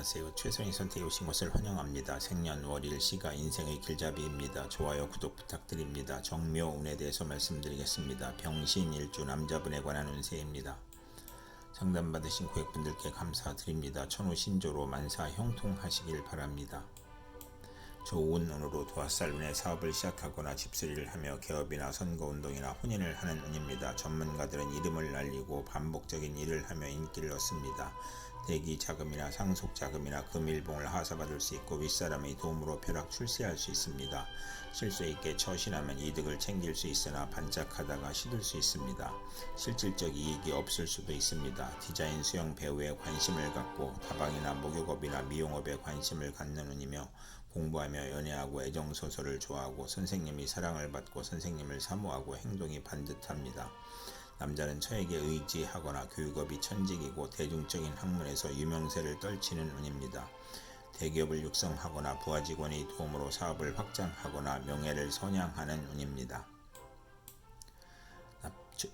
안녕하세요. 최선의 선택에 오신 것을 환영합니다. 생년월일 시가 인생의 길잡이입니다. 좋아요, 구독 부탁드립니다. 정묘운에 대해서 말씀드리겠습니다. 병신일주 남자분에 관한 운세입니다. 상담 받으신 고객분들께 감사드립니다. 천우 신조로 만사 형통하시길 바랍니다. 좋은 운으로 도화살 운에 사업을 시작하거나 집수리를 하며 개업이나 선거운동이나 혼인을 하는 운입니다. 전문가들은 이름을 날리고 반복적인 일을 하며 인기를 얻습니다. 대기 자금이나 상속 자금이나 금일봉을 하사받을 수 있고 윗사람의 도움으로 벼락 출세할 수 있습니다. 실수 있게 처신하면 이득을 챙길 수 있으나 반짝하다가 시들 수 있습니다. 실질적 이익이 없을 수도 있습니다. 디자인 수영 배우에 관심을 갖고 다방이나 목욕업이나 미용업에 관심을 갖는 운이며 공부하며 연애하고 애정소설을 좋아하고 선생님이 사랑을 받고 선생님을 사모하고 행동이 반듯합니다. 남자는 처에게 의지하거나 교육업이 천직이고 대중적인 학문에서 유명세를 떨치는 운입니다. 대기업을 육성하거나 부하 직원의 도움으로 사업을 확장하거나 명예를 선양하는 운입니다.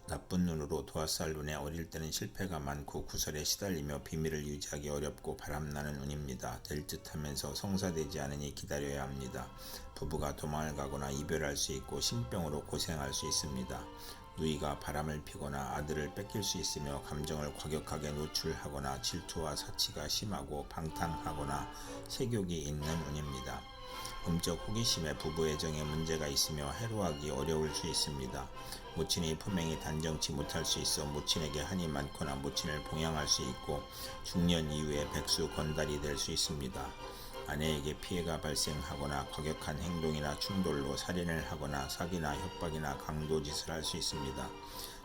나쁜 눈으로 도화살 눈에 어릴 때는 실패가 많고 구설에 시달리며 비밀을 유지하기 어렵고 바람나는 운입니다. 될 듯하면서 성사되지 않으니 기다려야 합니다. 부부가 도망을 가거나 이별할 수 있고 신병으로 고생할 수 있습니다. 누이가 바람을 피거나 아들을 뺏길 수 있으며 감정을 과격하게 노출하거나 질투와 사치가 심하고 방탕하거나 세욕이 있는 운입니다. 음적 호기심에 부부 애정에 문제가 있으며 해로하기 어려울 수 있습니다. 모친의 품행이 단정치 못할 수 있어 모친에게 한이 많거나 모친을 봉양할 수 있고 중년 이후에 백수 건달이 될 수 있습니다. 아내에게 피해가 발생하거나 과격한 행동이나 충돌로 살인을 하거나 사기나 협박이나 강도짓을 할 수 있습니다.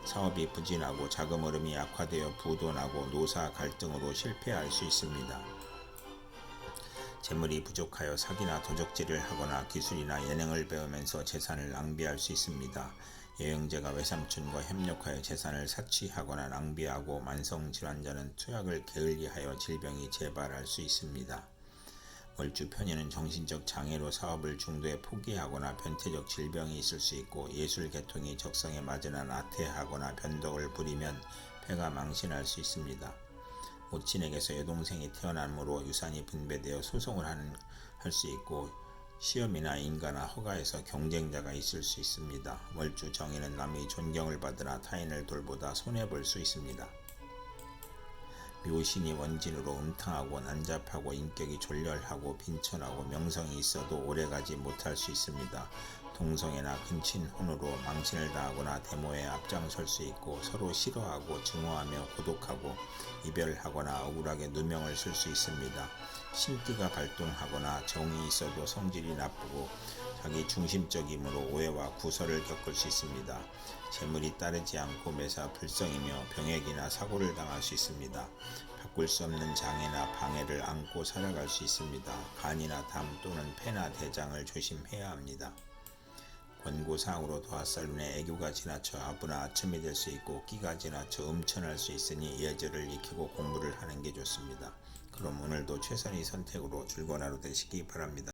사업이 부진하고 자금 흐름이 악화되어 부도나고 노사 갈등으로 실패할 수 있습니다. 재물이 부족하여 사기나 도적질을 하거나 기술이나 예능을 배우면서 재산을 낭비할 수 있습니다. 여행자가 외삼촌과 협력하여 재산을 사취하거나 낭비하고 만성질환자는 투약을 게을리하여 질병이 재발할 수 있습니다. 월주 편의는 정신적 장애로 사업을 중도에 포기하거나 변태적 질병이 있을 수 있고 예술 계통이 적성에 맞으나 나태하거나 변덕을 부리면 폐가 망신할 수 있습니다. 모친에게서 여동생이 태어남으로 유산이 분배되어 소송을 하는 할 수 있고 시험이나 인가나 허가에서 경쟁자가 있을 수 있습니다. 월주 정의는 남이 존경을 받으나 타인을 돌보다 손해볼 수 있습니다. 묘신이 원진으로 음탕하고 난잡하고 인격이 졸렬하고 빈천하고 명성이 있어도 오래가지 못할 수 있습니다. 동성애나 근친혼으로 망신을 당하거나 데모에 앞장설 수 있고 서로 싫어하고 증오하며 고독하고 이별하거나 억울하게 누명을 쓸 수 있습니다. 신기가 발동하거나 정이 있어도 성질이 나쁘고 자기 중심적이므로 오해와 구설을 겪을 수 있습니다. 재물이 따르지 않고 매사 불성이며 병액이나 사고를 당할 수 있습니다. 바꿀 수 없는 장애나 방해를 안고 살아갈 수 있습니다. 간이나 담 또는 폐나 대장을 조심해야 합니다. 권고사항으로 눈에 애교가 지나쳐 아부나 아첨이 될 수 있고 끼가 지나쳐 음천할 수 있으니 예절을 익히고 공부를 하는 게 좋습니다. 그럼 오늘도 최선의 선택으로 즐거운 하루 되시기 바랍니다.